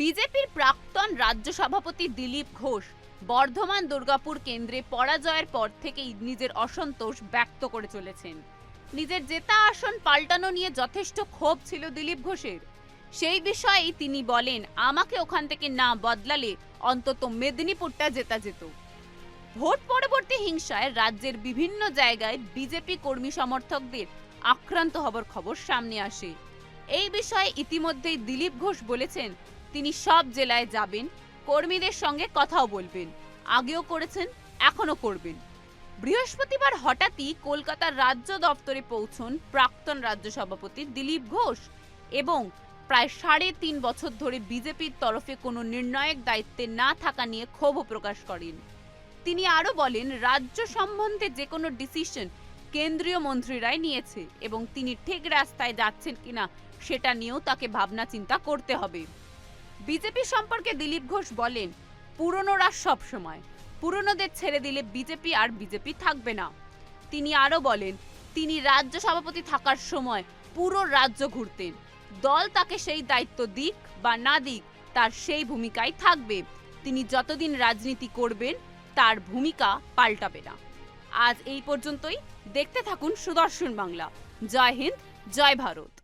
বিজেপির প্রাক্তন রাজ্য সভাপতি দিলীপ ঘোষ বর্ধমান দুর্গাপুর কেন্দ্রে পরাজয়ের পর থেকেই নিজের অসন্তোষ ব্যক্ত করে চলেছেন। নিজের জেতা আসন পাল্টানো নিয়ে যথেষ্ট ক্ষোভ ছিল দিলীপ ঘোষের। সেই বিষয়েই তিনি বলেন, আমাকে ওখান থেকে না বদলালে অন্তত মেদিনীপুরটা জেতা যেত। ভোট পরবর্তী হিংসায় রাজ্যের বিভিন্ন জায়গায় বিজেপি কর্মী সমর্থকদের আক্রান্ত হবার খবর সামনে আসে। এই বিষয়ে ইতিমধ্যেই দিলীপ ঘোষ বলেছেন তিনি সব জেলায় যাবেন, কর্মীদের সঙ্গে কথাও বলবেন, আগেও করেছেন এখনও করবেন। বৃহস্পতিবার হঠাৎই কলকাতার রাজ্য দপ্তরে পৌঁছন প্রাক্তন রাজ্য সভাপতি দিলীপ ঘোষ এবং প্রায় সাড়ে তিন বছর ধরে বিজেপির তরফে কোনো নির্ণায়ক দায়িত্বে না থাকা নিয়ে ক্ষোভ প্রকাশ করেন। তিনি আরও বলেন, রাজ্য সম্বন্ধে যে কোনো ডিসিশন কেন্দ্রীয় মন্ত্রীরাই নিয়েছে এবং তিনি ঠিক রাস্তায় যাচ্ছেন কিনা সেটা নিয়েও তাকে ভাবনা চিন্তা করতে হবে। বিজেপি সম্পর্কে দিলীপ ঘোষ বলেন, পুরনোরা সব সময়। পুরনোদের ছেড়ে দিলে বিজেপি আর বিজেপি থাকবে না। তিনি আরও বলেন, তিনি রাজ্য সভাপতি থাকার সময় পুরো রাজ্য ঘুরতেন। দল তাকে সেই দায়িত্ব দিক বা না দিক, তার সেই ভূমিকায় থাকবে। তিনি যতদিন রাজনীতি করবেন, তার ভূমিকা পাল্টাবে না। আজ এই পর্যন্তই। দেখতে থাকুন সুদর্শন বাংলা। জয় হিন্দ, জয় ভারত।